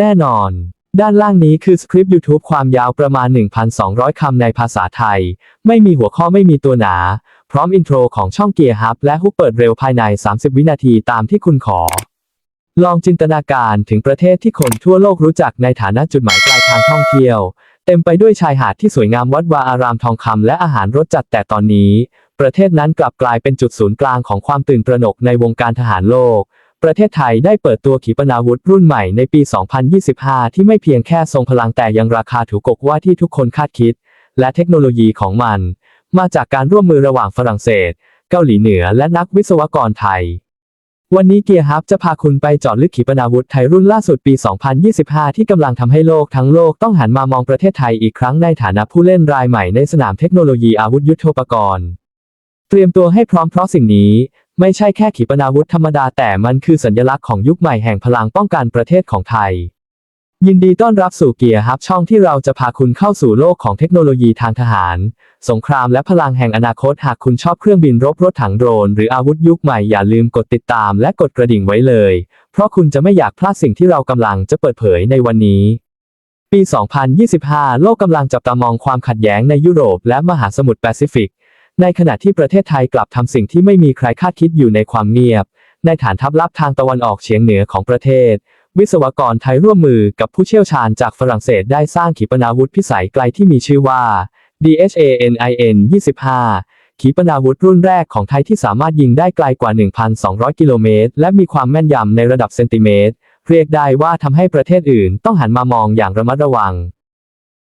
แน่นอน ด้านล่างนี้คือสคริปต์ YouTube ความยาวประมาณ 1,200 คำในภาษาไทย ไม่มีหัวข้อไม่มีตัวหนา พร้อมอินโทรของช่องเกียร์ฮับและฮุกเปิดเร็วภายใน 30 วินาทีตามที่คุณขอ ลองจินตนาการถึงประเทศที่คนทั่วโลกรู้จักในฐานะจุดหมายปลายทางท่องเที่ยว เต็มไปด้วยชายหาดที่สวยงามวัดวาอารามทองคำและอาหารรสจัดแต่ตอนนี้ ประเทศนั้นกลับกลายเป็นจุดศูนย์กลางของความตื่นตระหนกในวงการทหารโลก ประเทศไทยได้เปิดตัวขีปนาวุธรุ่นใหม่ในปี 2025 ที่ไม่เพียงแค่ทรงพลังแต่ยังราคาถูกกว่าที่ทุกคนคาดคิด และเทคโนโลยีของมัน มาจากการร่วมมือระหว่างฝรั่งเศส เกาหลีเหนือและนักวิศวกรไทย วันนี้เกียร์ฮับจะพาคุณไปเจาะลึกขีปนาวุธไทยรุ่นล่าสุดปี 2025 ที่กำลังทำให้โลกทั้งโลกต้องหันมามองประเทศไทยอีกครั้งในฐานะผู้เล่นรายใหม่ในสนามเทคโนโลยีอาวุธยุทโธปกรณ์เตรียมตัวให้พร้อมเพราะสิ่งนี้ ไม่ใช่แค่ขีปนาวุธธรรมดาแต่มันคือสัญลักษณ์ของยุคใหม่แห่งพลังป้องกันประเทศของไทย ยินดีต้อนรับสู่เกียร์ฮับช่องที่เราจะพาคุณเข้าสู่โลกของเทคโนโลยีทางทหาร สงครามและพลังแห่งอนาคตหากคุณชอบเครื่องบินรบรถถังโดรน หรืออาวุธยุคใหม่อย่าลืมกดติดตามและกดกระดิ่งไว้เลย เพราะคุณจะไม่อยากพลาดสิ่งที่เรากำลังจะเปิดเผยในวันนี้ปี 2025 โลกกำลังจับตามองความขัดแย้งในยุโรปและมหาสมุทรแปซิฟิก ในขณะที่ประเทศไทยกลับทำสิ่งที่ไม่มีใครคาดคิดอยู่ในความเงียบ ในฐานทัพลับทางตะวันออกเฉียงเหนือของประเทศ วิศวกรไทยร่วมมือกับผู้เชี่ยวชาญจากฝรั่งเศสได้สร้างขีปนาวุธพิสัยไกลที่มีชื่อว่า DHANIN 25 ขีปนาวุธรุ่นแรกของไทยที่สามารถยิงได้ไกลกว่า 1,200 กิโลเมตร และมีความแม่นยำในระดับเซนติเมตร เรียกได้ว่าทำให้ประเทศอื่นต้องหันมามองอย่างระมัดระวัง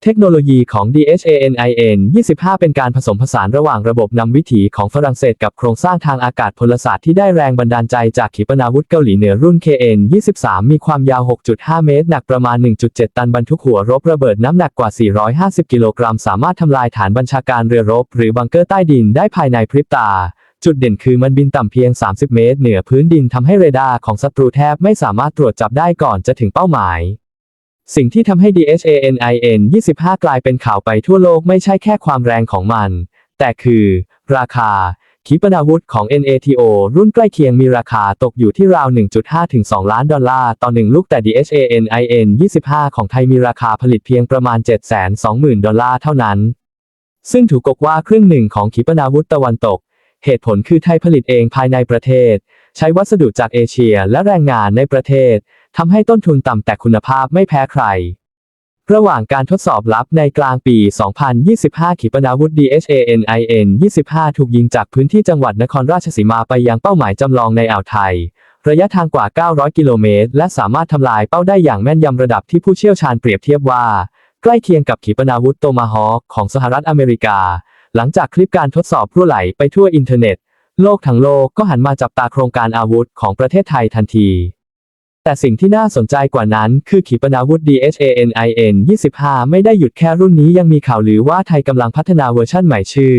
เทคโนโลยีของ DHANIN 25 เป็นการผสมผสานระหว่างระบบนำวิถีของฝรั่งเศสกับโครงสร้างทางอากาศพลศาสตร์ที่ได้แรงบันดาลใจจากขีปนาวุธเกาหลีเหนือรุ่น KN 23 มีความยาว 6.5 เมตร หนักประมาณ 1.7 ตันบรรทุกหัวรบระเบิดน้ำหนักกว่า 450 กิโลกรัม สามารถทำลายฐานบัญชาการเรือรบ หรือบังเกอร์ใต้ดินได้ภายในพริบตาจุดเด่นคือมันบินต่ำเพียง 30 เมตร เหนือพื้นดินทำให้เรดาร์ของศัตรูแทบไม่สามารถตรวจจับได้ก่อนจะถึงเป้าหมาย สิ่งที่ทำให้ DHANIN 25 กลายเป็นข่าวไปทั่วโลกไม่ใช่แค่ความแรงของมัน แต่คือ ราคา ขีปนาวุธของ NATO รุ่นใกล้เคียงมีราคาตกอยู่ที่ราว 1.5 ถึง 2 ล้านดอลลาร์ต่อหนึ่งลูกแต่ DHANIN 25 ของไทยมีราคาผลิตเพียงประมาณ 720,000 ดอลลาร์เท่านั้น ซึ่งถูกกกว่าครึ่งหนึ่งของขีปนาวุธตะวันตก เหตุผลคือไทยผลิตเองภายในประเทศ ใช้วัสดุจากเอเชียและแรงงานในประเทศ ทำให้ต้นทุนต่ำแต่คุณภาพไม่แพ้ใคร ระหว่างการทดสอบลับในกลางปี 2025 ขีปนาวุธ DHANIN 25 ถูกยิงจากพื้นที่จังหวัดนครราชสีมาไปยังเป้าหมายจำลองในอ่าวไทย ระยะทางกว่า 900 กิโลเมตร และสามารถทำลายเป้าได้อย่างแม่นยำระดับที่ผู้เชี่ยวชาญเปรียบเทียบว่า ใกล้เคียงกับขีปนาวุธโตมาฮอคของสหรัฐอเมริกา หลังจากคลิปการทดสอบรั่วไหลไปทั่วอินเทอร์เน็ต โลกทั้งโลกก็หันมาจับตาโครงการอาวุธของประเทศไทยทันที แต่สิ่งที่น่าสนใจกว่านั้น คือขีปนาวุธ DHANIN 25 ไม่ได้หยุดแค่รุ่นนี้ยังมีข่าวลือว่าไทยกำลังพัฒนาเวอร์ชั่นใหม่ชื่อ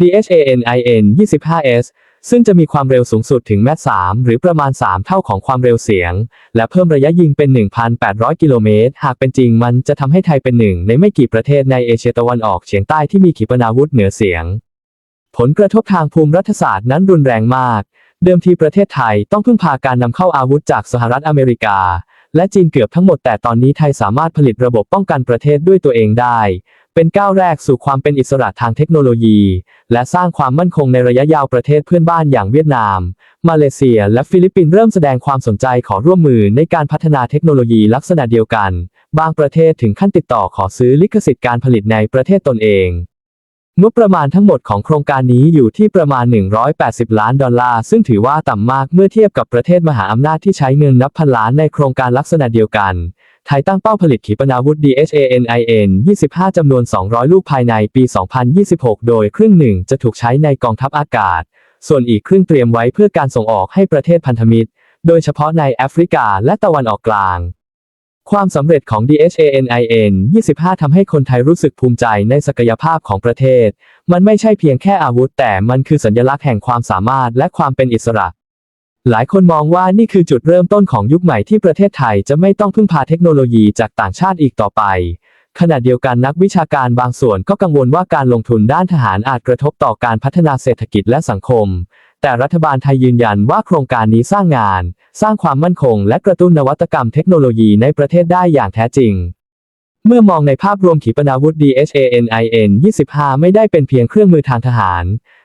DHANIN 25S ซึ่งจะมีความเร็วสูงสุดถึงแมส3หรือประมาณ 3 เท่าของความเร็วเสียง และเพิ่มระยะยิงเป็น 1,800 กิโลเมตร หากเป็นจริงมันจะทำให้ไทยเป็นหนึ่งในไม่กี่ประเทศในเอเชียตะวันออกเฉียงใต้ที่มีขีปนาวุธเหนือเสียง ผลกระทบทางภูมิรัฐศาสตร์นั้นรุนแรงมาก เดิมทีประเทศไทยต้องพึ่งพาการนำเข้าอาวุธจากสหรัฐอเมริกา และจีนเกือบทั้งหมดแต่ตอนนี้ไทยสามารถผลิตระบบป้องกันประเทศด้วยตัวเองได้ เป็นก้าวแรกสู่ความเป็นอิสระทางเทคโนโลยี และสร้างความมั่นคงในระยะยาวประเทศเพื่อนบ้านอย่างเวียดนาม มาเลเซีย และฟิลิปปินส์เริ่มแสดงความสนใจขอร่วมมือในการพัฒนาเทคโนโลยีลักษณะเดียวกัน บางประเทศถึงขั้นติดต่อขอซื้อลิขสิทธิ์การผลิตในประเทศตนเอง งบประมาณทั้งหมดของโครงการนี้อยู่ที่ประมาณ 180 ล้านดอลลาร์ ซึ่งถือว่าต่ำมากเมื่อเทียบกับประเทศมหาอำนาจที่ใช้เงินนับพันล้านในโครงการลักษณะเดียวกัน ไทยตั้งเป้าผลิตขีปนาวุธ DHANIN 25 จำนวน 200 ลูกภายในปี 2026 โดยครึ่งหนึ่งจะถูกใช้ในกองทัพอากาศ ส่วนอีกครึ่งเตรียมไว้เพื่อการส่งออกให้ประเทศพันธมิตร โดยเฉพาะในแอฟริกาและตะวันออกกลาง ความสำเร็จของ DHANIN 25 ทำให้คนไทยรู้สึกภูมิใจในศักยภาพของประเทศ มันไม่ใช่เพียงแค่อาวุธ แต่มันคือสัญลักษณ์แห่งความสามารถและความเป็นอิสระ หลายคนมองว่านี่คือจุดเริ่มต้นของยุคใหม่ที่ประเทศไทยจะไม่ต้องพึ่งพาเทคโนโลยีจากต่างชาติอีกต่อไป ขณะเดียวกันนักวิชาการบางส่วนก็กังวลว่าการลงทุนด้านทหารอาจกระทบต่อการพัฒนาเศรษฐกิจและสังคม แต่รัฐบาลไทยยืนยันว่าโครงการนี้สร้างงาน สร้างความมั่นคง และกระตุ้นนวัตกรรมเทคโนโลยีในประเทศได้อย่างแท้จริง เมื่อมองในภาพรวมขีปนาวุธ DHANIN 25 ไม่ได้เป็นเพียงเครื่องมือทางทหาร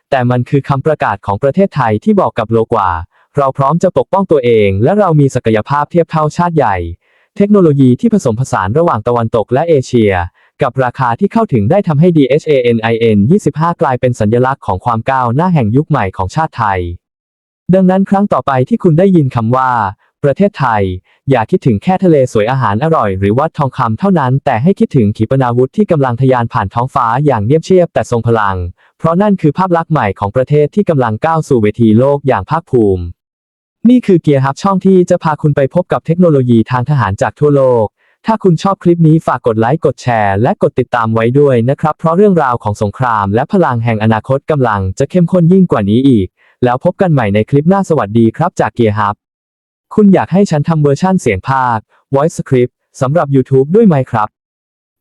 แต่มันคือคำประกาศของประเทศไทยที่บอกกับโลกว่า เราพร้อมจะปกป้องตัวเอง และเรามีศักยภาพเทียบเท่าชาติใหญ่ เทคโนโลยีที่ผสมผสานระหว่างตะวันตกและเอเชีย กับราคาที่เข้าถึงได้ทำให้ DHANIN 25 กลายเป็นสัญลักษณ์ของความก้าวหน้าแห่งยุคใหม่ของชาติไทย ดังนั้นครั้งต่อไปที่คุณได้ยินคำว่า ประเทศไทย อย่าคิดถึงแค่ทะเลสวยอาหารอร่อย หรือวัดทองคำเท่านั้น แต่ให้คิดถึงขีปนาวุธที่กำลังทะยานผ่านท้องฟ้าอย่างเงียบเชียบแต่ทรงพลัง เพราะนั่นคือภาพลักษณ์ใหม่ของประเทศที่กำลังก้าวสู่เวทีโลกอย่างภาคภูมิ นี่คือเกียร์ฮับช่องที่จะพาคุณไปพบกับเทคโนโลยีทางทหารจากทั่วโลก ถ้าคุณชอบคลิปนี้ฝากกดไลค์กดแชร์และกดติดตามไว้ด้วยนะครับ เพราะเรื่องราวของสงครามและพลังแห่งอนาคตกำลังจะเข้มข้นยิ่งกว่านี้อีก แล้วพบกันใหม่ในคลิปหน้าสวัสดีครับจากเกียร์ฮับ คุณอยากให้ฉันทำเวอร์ชั่นเสียงภาค voice script สำหรับ YouTube ด้วยไหมครับ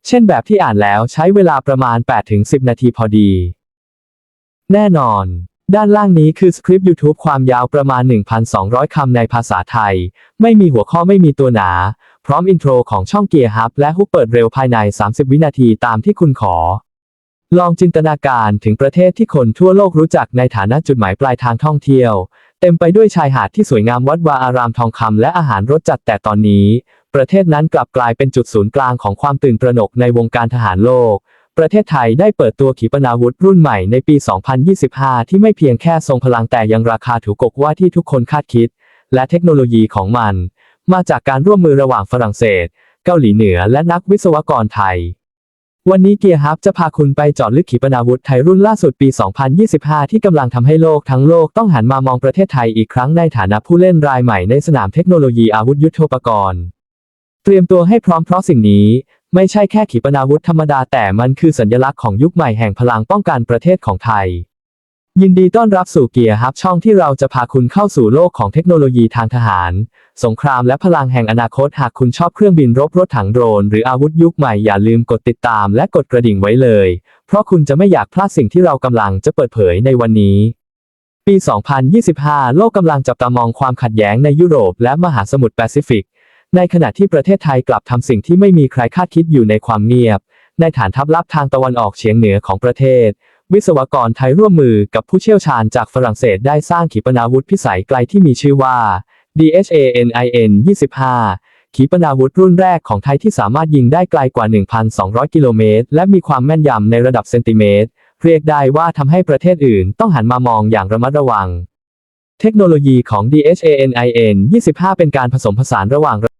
เช่นแบบที่อ่านแล้วใช้เวลาประมาณ 8-10 นาทีพอดี แน่นอน ด้านล่างนี้คือสคริปต์ YouTube ความยาวประมาณ 1,200 คำในภาษาไทย ไม่มีหัวข้อไม่มีตัวหนา พร้อมอินโทรของช่องเกียร์ฮับและฮุกเปิดเร็วภายใน 30 วินาทีตามที่คุณขอ ลองจินตนาการถึงประเทศที่คนทั่วโลกรู้จักในฐานะจุดหมายปลายทางท่องเที่ยว เต็มไปด้วยชายหาดที่สวยงามวัดวาอารามทองคำและอาหารรสจัดแต่ตอนนี้ ประเทศนั้นกลับกลายเป็นจุดศูนย์กลางของความตื่นตระหนกในวงการทหารโลกประเทศไทยได้เปิดตัวขีปนาวุธรุ่นใหม่ในปี 2025 ที่ไม่เพียงแค่ทรงพลังแต่ยังราคาถูกกว่าที่ทุกคนคาดคิด และเทคโนโลยีของมัน มาจากการร่วมมือระหว่างฝรั่งเศส เกาหลีเหนือและนักวิศวกรไทย วันนี้เกียร์ฮับจะพาคุณไปเจาะลึกขีปนาวุธไทยรุ่นล่าสุดปี 2025 ที่กำลังทำให้โลกทั้งโลกต้องหันมามองประเทศไทยอีกครั้งในฐานะผู้เล่นรายใหม่ในสนามเทคโนโลยีอาวุธยุทโธปกรณ์ เตรียมตัวให้พร้อมเพราะสิ่งนี้ ไม่ใช่แค่ขีปนาวุธธรรมดาแต่มันคือสัญลักษณ์ของยุคใหม่แห่งพลังป้องกันประเทศของไทย ยินดีต้อนรับสู่เกียร์ฮับช่องที่เราจะพาคุณเข้าสู่โลกของเทคโนโลยีทางทหาร สงครามและพลังแห่งอนาคตหากคุณชอบเครื่องบินรบรถถังโดรน หรืออาวุธยุคใหม่อย่าลืมกดติดตามและกดกระดิ่งไว้เลย เพราะคุณจะไม่อยากพลาดสิ่งที่เรากำลังจะเปิดเผยในวันนี้ ปี 2025 โลกกำลังจับตามองความขัดแย้งในยุโรปและมหาสมุทรแปซิฟิก ในขณะที่ประเทศไทยกลับทำสิ่งที่ไม่มีใครคาดคิดอยู่ในความเงียบ ในฐานทัพลับทางตะวันออกเฉียงเหนือของประเทศ วิศวกรไทยร่วมมือกับผู้เชี่ยวชาญจากฝรั่งเศสได้สร้างขีปนาวุธพิสัยไกลที่มีชื่อว่า DHANIN 25 ขีปนาวุธรุ่นแรกของไทยที่สามารถยิงได้ไกลกว่า 1,200 กิโลเมตร และมีความแม่นยำในระดับเซนติเมตร เรียกได้ว่าทำให้ประเทศอื่นต้องหันมามองอย่างระมัดระวัง เทคโนโลยีของ DHANIN 25 เป็นการผสมผสานระหว่าง